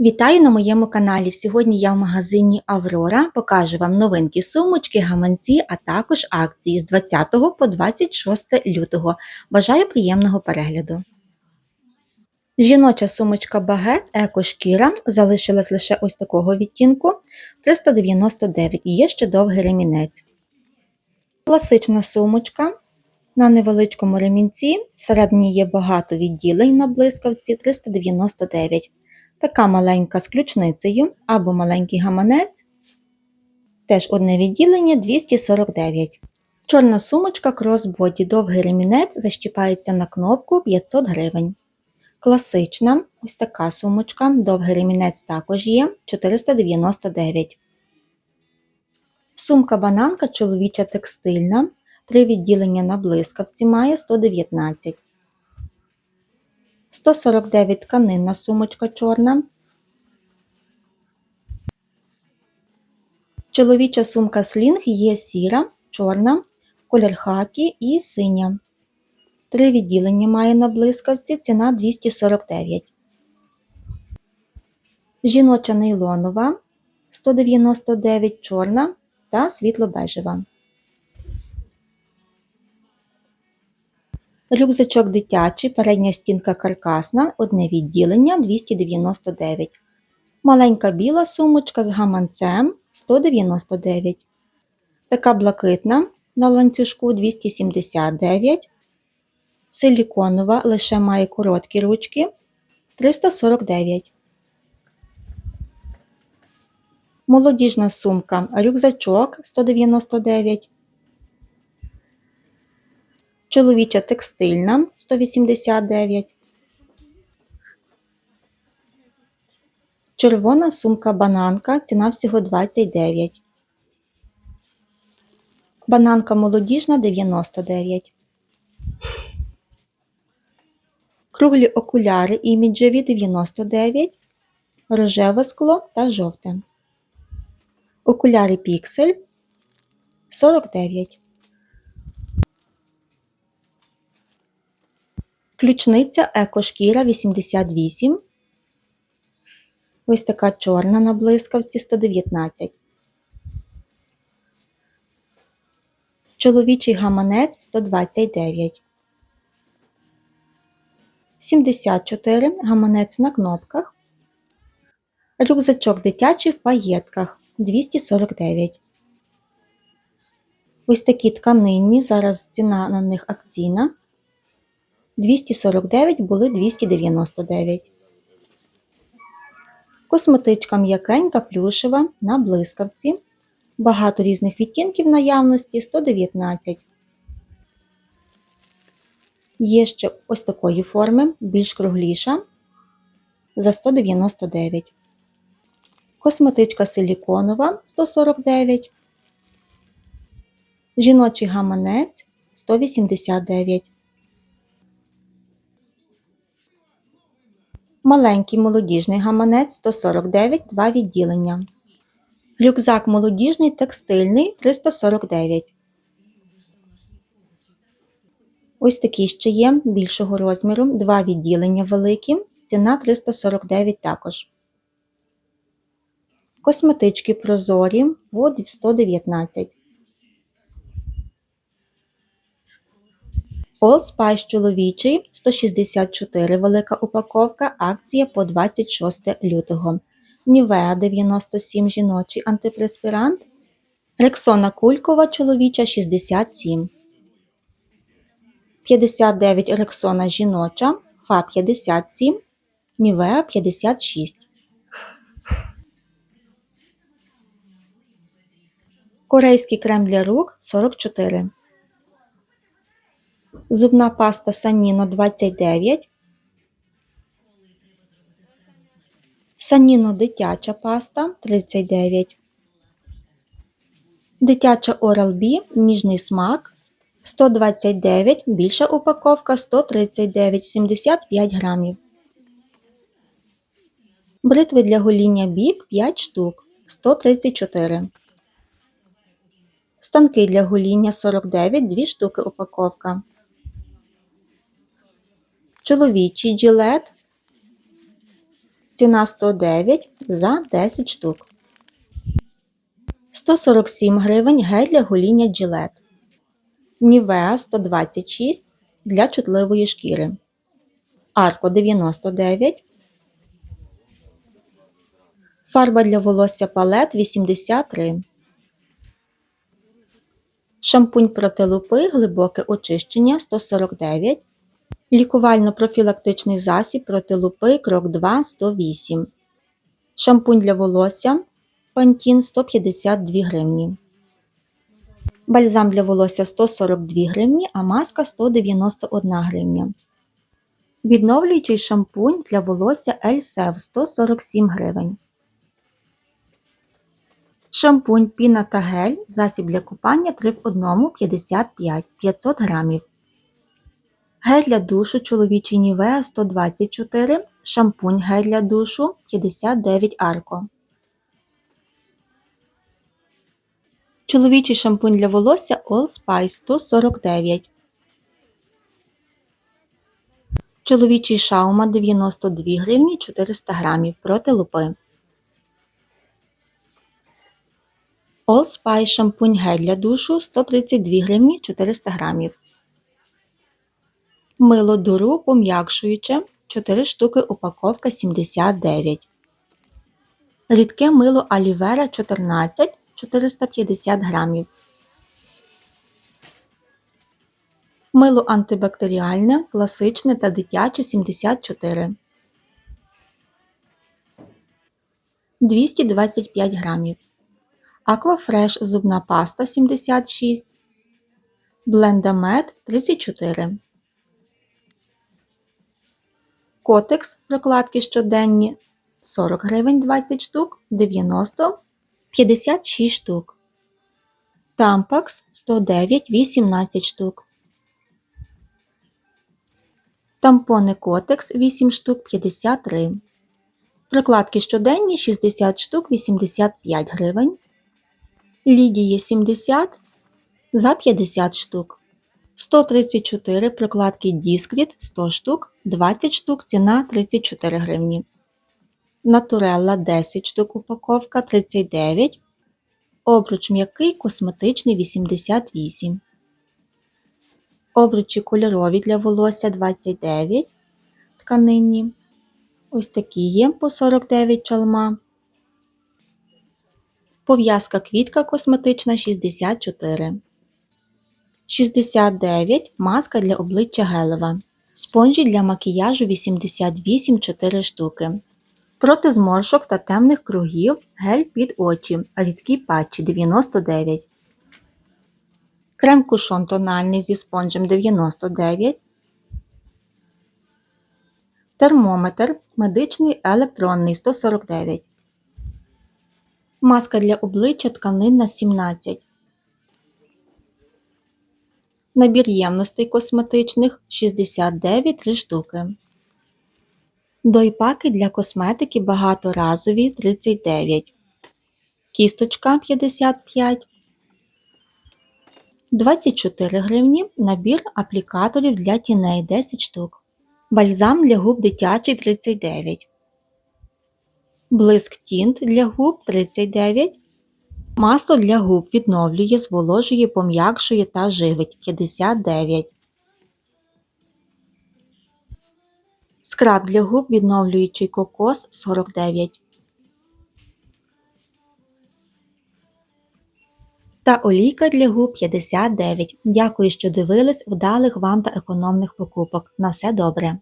Вітаю на моєму каналі. Сьогодні я в магазині Аврора покажу вам новинки сумочки, гаманці, а також акції з 20 по 26 лютого. Бажаю приємного перегляду. Жіноча сумочка Багет Еко-шкіра залишилась лише ось такого відтінку 399 і є ще довгий ремінець. Класична сумочка на невеличкому ремінці. Всередині є багато відділень на блискавці 399 така маленька з ключницею або маленький гаманець, теж одне відділення 249. Чорна сумочка кросбоді, довгий ремінець защіпається на кнопку 500 гривень. Класична, ось така сумочка, довгий ремінець також є 499. Сумка бананка чоловіча текстильна, три відділення на блискавці має 119. 149 тканинна сумочка чорна. Чоловіча сумка слінг є сіра, чорна, колір хакі і синя. Три відділення має на блискавці, ціна 249. Жіноча нейлонова 199 чорна та світло-бежева. Рюкзачок дитячий, передня стінка каркасна, одне відділення 299. Маленька біла сумочка з гаманцем 199. Така блакитна на ланцюжку 279. Силіконова лише має короткі ручки 349. Молодіжна сумка рюкзачок 199. Чоловіча текстильна 189. Червона сумка бананка, ціна всього 29. Бананка молодіжна 99. Круглі окуляри іміджеві 99. Рожеве скло та жовте. Окуляри піксель 49. Ключниця екошкіра 88. Ось така чорна на блискавці 119. Чоловічий гаманець 129. 74. Гаманець на кнопках. Рюкзачок дитячий в паєтках 249. Ось такі тканинні. Зараз ціна на них акційна. 249 були 299. Косметичка м'якенька плюшева на блискавці. Багато різних відтінків наявності 119. Є ще ось такої форми, більш кругліша за 199. Косметичка силіконова 149. Жіночий гаманець 189. Маленький молодіжний гаманець 149 два відділення. Рюкзак молодіжний текстильний 349. Ось такий ще є більшого розміру, два відділення великі, ціна 349 також. Косметички прозорі в 119. All Spice чоловічий 164 велика упаковка, акція по 26 лютого. Нівеа 97 жіночий антипреспірант. Рексона Кулькова чоловіча 67. 59 Рексона жіноча, Фа 57, Нівеа 56. Корейський крем для рук 44. Зубна паста Саніно 29. Саніно дитяча паста 39. Дитяча Oral-B ніжний смак 129, більша упаковка 139, 75 грамів. Бритви для гоління бік 5 штук 134. Станки для гоління 49, 2 штуки упаковка. Чоловічий джилет Ціна 109 за 10 штук. 147 гривень гель для гоління джилет. Нівеа 126 для чутливої шкіри. Арко 99. Фарба для волосся палет 83. Шампунь проти лупи глибоке очищення 149. Лікувально-профілактичний засіб проти лупи крок 2 108. Шампунь для волосся Пантін 152 гривні. Бальзам для волосся 142 гривні, а маска 191 гривня. Відновлюючий шампунь для волосся Ельсев 147 гривень. Шампунь піна та гель, засіб для купання 3 в 1 55 500 грамів. Гель для душу чоловічий Нівеа 124, шампунь гель для душу 59 арко. Чоловічий шампунь для волосся Allspice 149. Чоловічий шаума 92 гривні 400 грамів проти лупи. Allspice шампунь гель для душу 132 гривні 400 грамів. Мило дуру пом'якшуюче 4 штуки упаковка 79. Рідке мило алівера 14 450 грамів. Мило антибактеріальне, класичне та дитяче 74. 225 грамів. Аквафреш зубна паста 76. Блендамед 34. Котекс прокладки щоденні 40 гривень 20 штук, 90 56 штук. Тампакс 109 18 штук. Тампони Котекс 8 штук 53. Прокладки щоденні 60 штук 85 гривень. Лідії 70 за 50 штук. 134 прокладки Discreet 100 штук, 20 штук ціна 34 гривні. Натурелла 10 штук упаковка 39. Обруч м'який косметичний 88. Обручі кольорові для волосся 29 тканинні. Ось такі є по 49 чалма. Пов'язка квітка косметична 64. 69 маска для обличчя гелева. Спонжі для макіяжу 88 4 штуки. Проти зморшок та темних кругів гель під очі. Рідкі патчі 99. Крем кушон тональний зі спонжем 99. Термометр медичний електронний 149. Маска для обличчя тканинна 17. Набір ємностей косметичних 69 3 штуки. Дойпаки для косметики багаторазові 39. Кісточка 55. 24 гривні. Набір аплікаторів для тіней 10 штук. Бальзам для губ дитячий 39. Блиск тінт для губ 39. Масло для губ відновлює, зволожує, пом'якшує та живить 59. Скраб для губ відновлюючий кокос 49. Та олійка для губ 59. Дякую, що дивились, вдалих вам та економних покупок. На все добре!